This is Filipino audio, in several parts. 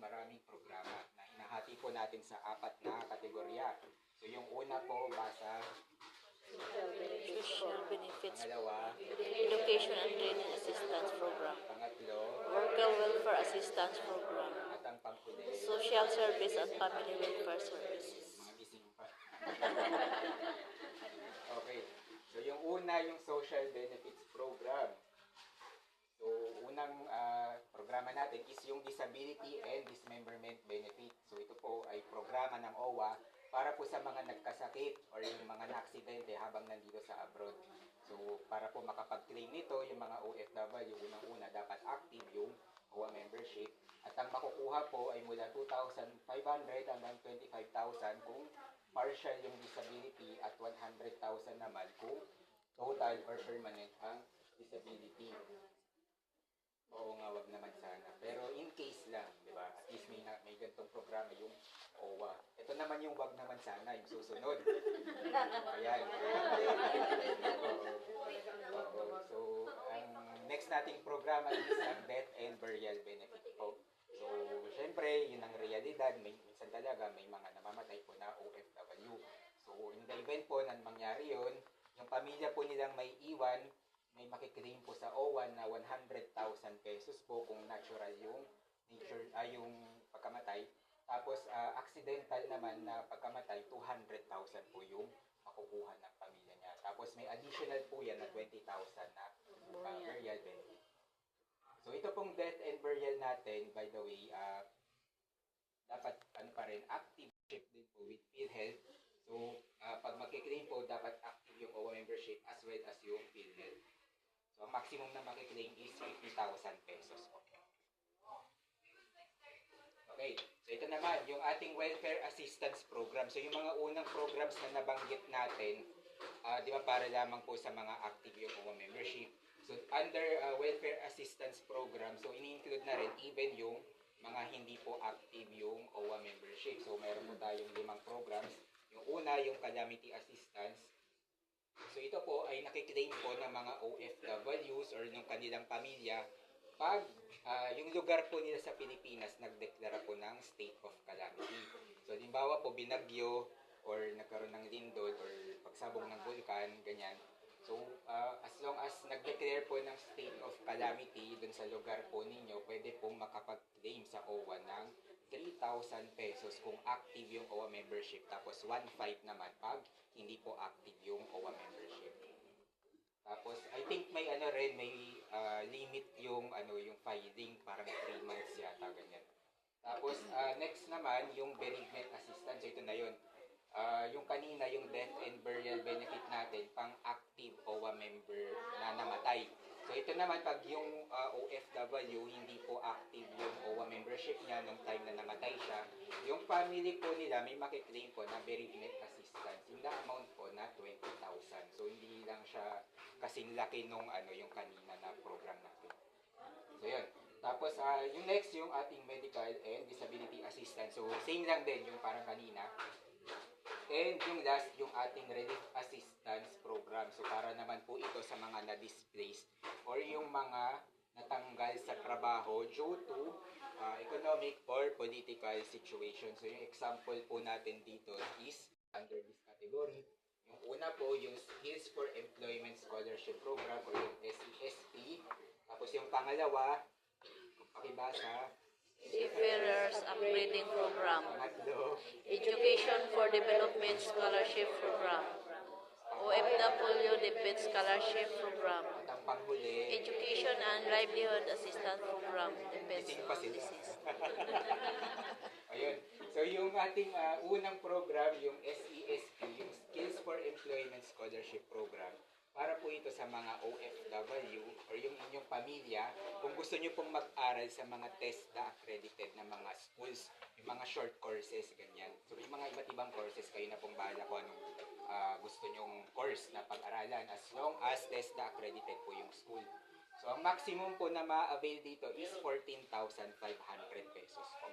maraming programa na hinahati po natin sa apat na kategorya. So yung una po, basa, Social Benefits pangalawa, Education and Training Assistance Program, pangatlo, Worker Welfare Assistance Program, at ang panghuli, Social Service and Family Welfare Services. mga gising pa. okay. So yung una, yung Social Benefits Program. So unang ah, programa natin is yung Disability and Dismemberment Benefit. So ito po ay programa ng OWA para po sa mga nagkasakit or yung mga na-aksidente habang nandito sa abroad. So para po makapag-claim nito, yung mga OFW, unang-una dapat active yung OWA membership. At ang makukuha po ay mula 2,500 hanggang 25,000 kung partial yung disability at 100,000 naman kung total or permanent ang disability. Oo nga, wag naman sana. Pero in case lang, di ba? At least may, na, may ganitong programa yung OWA. Ito naman yung wag naman sana, yung susunod. Ayan. Oo. Oo. So, ang next nating programa is ang death and burial benefit po. So, syempre, yun ang realidad. May, minsan talaga, may mga namamatay po na OFW. So, in the event po na mangyari yun, yung pamilya po nilang may iwan, may makiklaim po sa OWA na 100,000 pesos po kung natural yung nature, ay yung pagkamatay. Tapos, ah, accidental naman na pagkamatay, 200,000 po yung makukuha ng pamilya niya. Tapos, may additional po yan na 20,000 na uh, burial benefit. So, ito pong death and burial natin, by the way, ah, dapat ano pa rin, active ship din po with PhilHealth. So, ah, pag makiklaim po, dapat active yung OWA membership as well as yung PhilHealth. So, ang maximum na makiklaim is 50,000 pesos po. Okay, so ito naman, yung ating welfare assistance program. So, yung mga unang programs na nabanggit natin, ah, di ba, para lamang po sa mga active yung OWA membership. So, under ah, welfare assistance program, so ini-include na rin even yung mga hindi po active yung OWA membership. So, meron po tayong limang programs. Yung una, yung calamity assistance. So, ito po ay nakiklaim po ng mga OFWs or ng kanilang pamilya pag ah, yung lugar po nila sa Pilipinas nagdeklara po ng state of calamity. So, limbawa po, binagyo or nagkaroon ng lindol or pagsabog ng vulkan, ganyan. So, ah, as long as nag-declare po ng state of calamity dun sa lugar po ninyo, pwede pong makapag-claim sa OWA ng 3,000 pesos kung active yung OWA membership. Tapos 1,500 naman pag hindi po active yung OWA membership. Tapos, I think may ano rin, may ah, limit yung ano yung filing, parang 3 months yata, ganyan. Tapos, ah, next naman, yung bereavement assistance, ito na yun. Ah, yung kanina, yung death and burial benefit natin, pang active OWA member na namatay. So, ito naman, pag yung ah, OFW, hindi po active yung OWA membership niya nung time na namatay siya, yung family po nila, may makiklaim po na bereavement assistance. Na amount po na 20,000. So, hindi lang siya kasing laki nung ano, yung kanina na program natin. So, yun. Tapos, ah, yung next, yung ating medical and disability assistance. So, same lang din yung parang kanina. And yung last, yung ating relief assistance program. So, para naman po ito sa mga na-displaced or yung mga natanggal sa trabaho due to ah, economic or political situation. So, yung example po natin dito is under this category. Una po, yung Skills for Employment Scholarship Program or yung SESP. Tapos yung pangalawa, pakibasa, Seafarers Upgrading Program, pangatlo, Education for Development Scholarship Program, OFW Defense Scholarship Program, at ang panghuli, Education and Livelihood Assistance Program, Defense Gising pa sila. Ayun. So yung ating ah, unang program, yung SESP, yung Scholarship Program, para po ito sa mga OFW or yung inyong pamilya kung gusto nyo pong mag-aral sa mga TESDA accredited na mga schools, yung mga short courses, ganyan. So yung mga iba't ibang courses, kayo na pong bahala kung anong ah, gusto nyong course na pag-aralan as long as TESDA accredited po yung school. So ang maximum po na ma-avail dito is 14,500 pesos po.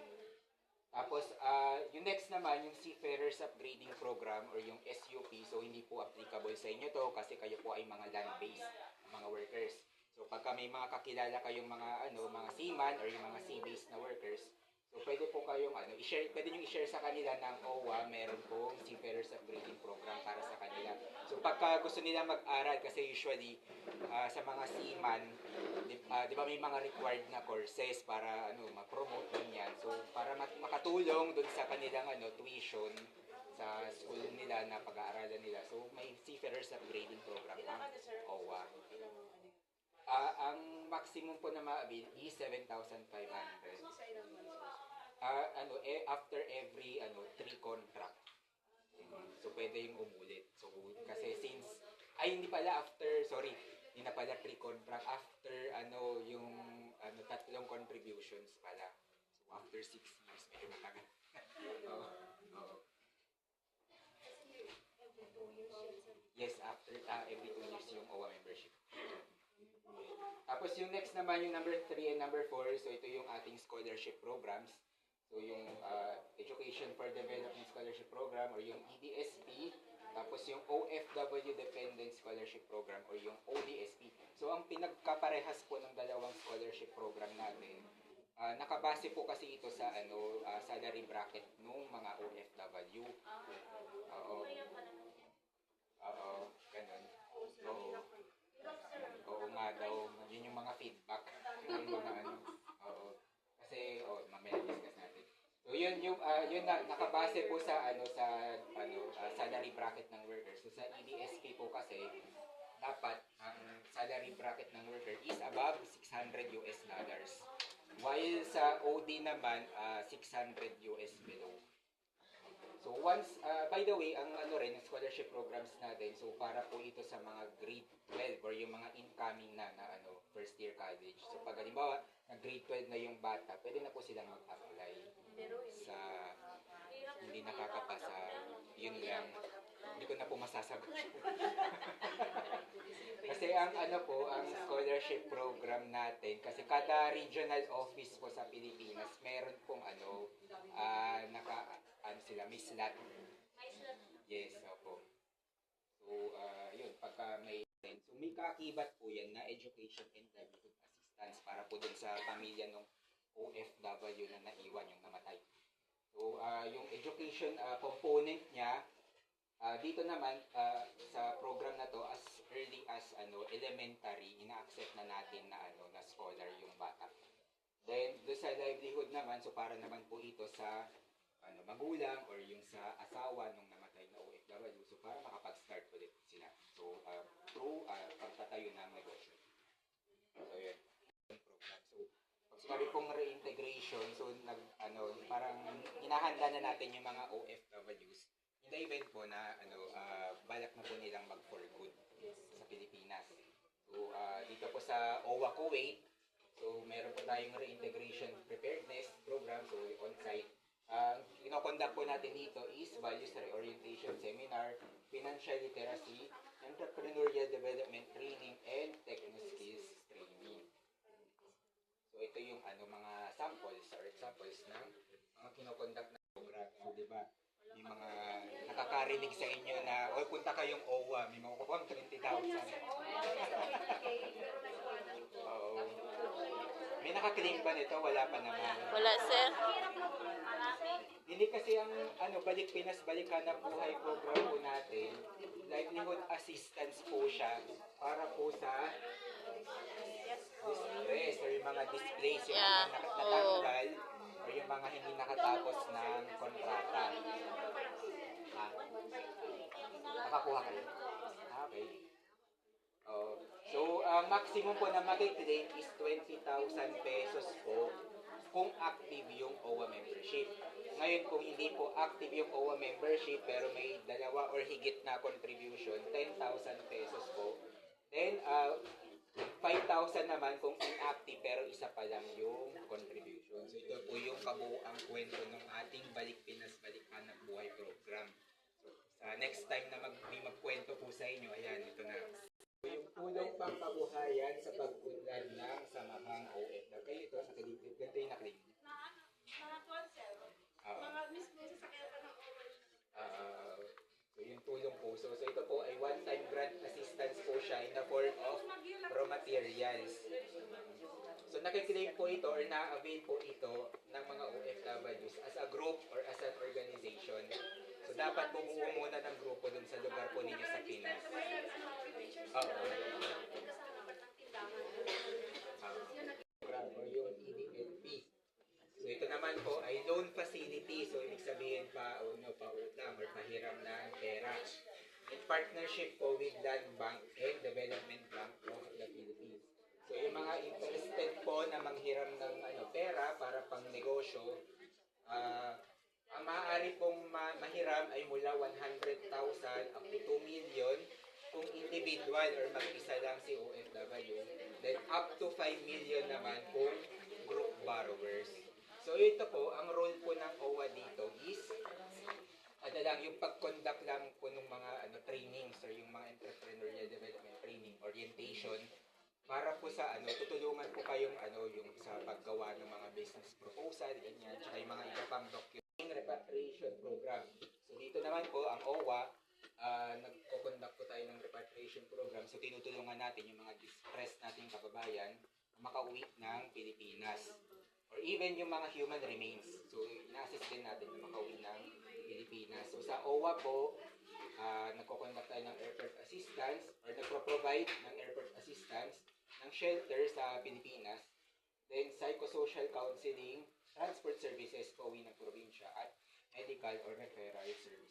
Tapos, ah, yung next naman, yung Seafarers Upgrading Program or yung SUP. So, hindi po applicable sa inyo to kasi kayo po ay mga land-based mga workers. So, pagka may mga kakilala kayong mga ano, mga seaman or yung mga sea-based na workers, So pwede po kayong ano, i-share, pwede nyo i-share sa kanila ng OWA, meron pong Seafarers Upgrading Program para sa kanila. So pagka gusto nila mag-aral, kasi usually ah, sa mga seaman, di, ah, di ba may mga required na courses para ano, ma-promote ganyan. So para mak- makatulong dun sa kanilang ano, tuition sa school nila na pag-aaralan nila. So may Seafarers Upgrading Program ang OWA. Ah, ang maximum po na ma-avail is 7,500. Ah, ano, eh, after every ano, three contract. So, pwede yung umulit. So, kasi since, ay, hindi pala after, sorry, hindi na pala three contract. After, ano, yung, ano, tatlong contributions pala. So, after six years, medyo matagal. Oo. Yes, after, ah, every two years yung OWA membership. Tapos yung next naman, yung number 3 and number 4, so ito yung ating scholarship programs. So yung uh, Education for Development Scholarship Program or yung EDSP, tapos yung OFW Dependent Scholarship Program or yung ODSP. So ang pinagkaparehas po ng dalawang scholarship program natin, ah, nakabase po kasi ito sa ano ah, salary bracket ng mga OFW. Oo. Oo, ganun. Oo. Oo nga daw, yun yung mga feedback. Yung mga ano, oo. Kasi, oh, mamaya discuss natin. So, yun yung, ah, yun na, nakabase po sa, ano, sa, ano, ah, salary bracket ng worker. So, sa E EDSP po kasi, dapat, ang salary bracket ng worker is above 600 US dollars. While sa OD naman, ah, 600 US below. So once, uh, by the way, ang ano rin, scholarship programs natin, so para po ito sa mga grade 12 or yung mga incoming na, na ano, first year college. So pag halimbawa, na grade 12 na yung bata, pwede na po silang mag-apply hindi nakakapasa. Yun lang. Hindi ko na po masasagot. kasi ang ano po, ang scholarship program natin, kasi kada regional office po sa Pilipinas, meron pong ano, ah naka, ano sila, may slot. Yes, opo. So, ah yun, pagka may, so may kaakibat po yan na education and livelihood assistance para po dun sa pamilya ng OFW na naiwan yung namatay. So, ah yung education ah, component niya, ah, dito naman ah, sa program na to as early as ano elementary, ina-accept na natin na ano na scholar yung bata. Then, do sa livelihood naman, so para naman po ito sa ano, magulang or yung sa asawa nung namatay na OFW. So, para makapag-start ulit sila. So, uh, through uh, pagtatayo ng negosyo. So, yun. Program. So, pag sinabi pong reintegration, so, nag, ano, parang hinahanda na natin yung mga OFWs in the event po na, ano, uh, balak na po nilang mag for good sa Pilipinas. So, uh, dito po sa OWA Kuwait, so, meron po tayong reintegration preparedness program, so, on-site ang kinokondak po natin dito is Values Reorientation Seminar, Financial Literacy, Entrepreneurial Development Training, and Techno Skills Training. So ito yung ano mga samples or examples ng mga kinokondak program. So di ba? May mga nakakarinig sa inyo na, oy punta kayong OWA, may makukuha 20,000. Oo. May nakaklaim ba nito? Wala pa naman. Wala, sir. Hindi kasi ang ano balik Pinas balikan na buhay program po natin, livelihood assistance po siya para po sa distress or yung mga displaced, yung Yeah, mga nak- oo. Or yung mga hindi nakatapos ng kontrata. Ah, nakakuha kayo? Ah, okay. Oh, so, ang maximum po na makiklaim is 20,000 pesos po kung active yung OWA membership. Ngayon, kung hindi po active yung OWA membership pero may dalawa or higit na contribution, 10,000 pesos po. Then, uh, 5,000 naman kung inactive pero isa pa lang yung contribution. So, ito po yung kabuuang kwento ng ating Balik Pinas Balik Hanap Buhay program. So, sa next time na mag, may magkwento po sa inyo, ayan, ito na. So, yung tulong pang kabuhayan sa pagpunlad ng samahang OFW. Kayo ito, nakalipid. Ganito yung nakalipid. Oo. Ah, so yung tulong po. So, so ito po ay one-time grant assistance po siya in the form of raw materials. So nakiklaim po ito or na-avail po ito ng mga OFW a group or as an organization. So dapat bumuo muna ng grupo dun sa lugar po ninyo sa Pinas. Oo. program or yung EDLP. So ito naman po ay loan facility. So ibig sabihin pa uno pa utang or pahiram ng pera. In partnership po with Land Bank and Development Bank of the Philippines. So yung mga interested po na manghiram ng ano, pera para pang negosyo, ah, ang maaari pong ma- mahiram ay mula 100,000 up to 2 million kung individual or mag-isa lang si OFW. Then up to 5 million naman kung group borrowers. So ito po, ang role po ng OWA dito is ano lang, yung pag-conduct lang po ng mga ano, trainings or yung mga entrepreneurial development training, orientation, para po sa ano, tutulungan po kayong ano, yung sa paggawa ng mga business proposal, ganyan, tsaka yung mga iba pang document repatriation program. So dito naman po, ang OWA, ah, nagko-conduct po tayo ng repatriation program. So tinutulungan natin yung mga distressed nating kababayan makauwi ng Pilipinas. Or even yung mga human remains. So ina-assist din natin na makauwi ng Pilipinas. So sa OWA po, ah, nagko-conduct tayo ng airport assistance or nagpro-provide ng airport assistance ng shelter sa Pilipinas. Then psychosocial counseling, transport services pauwi ng probinsya at medical or referral services.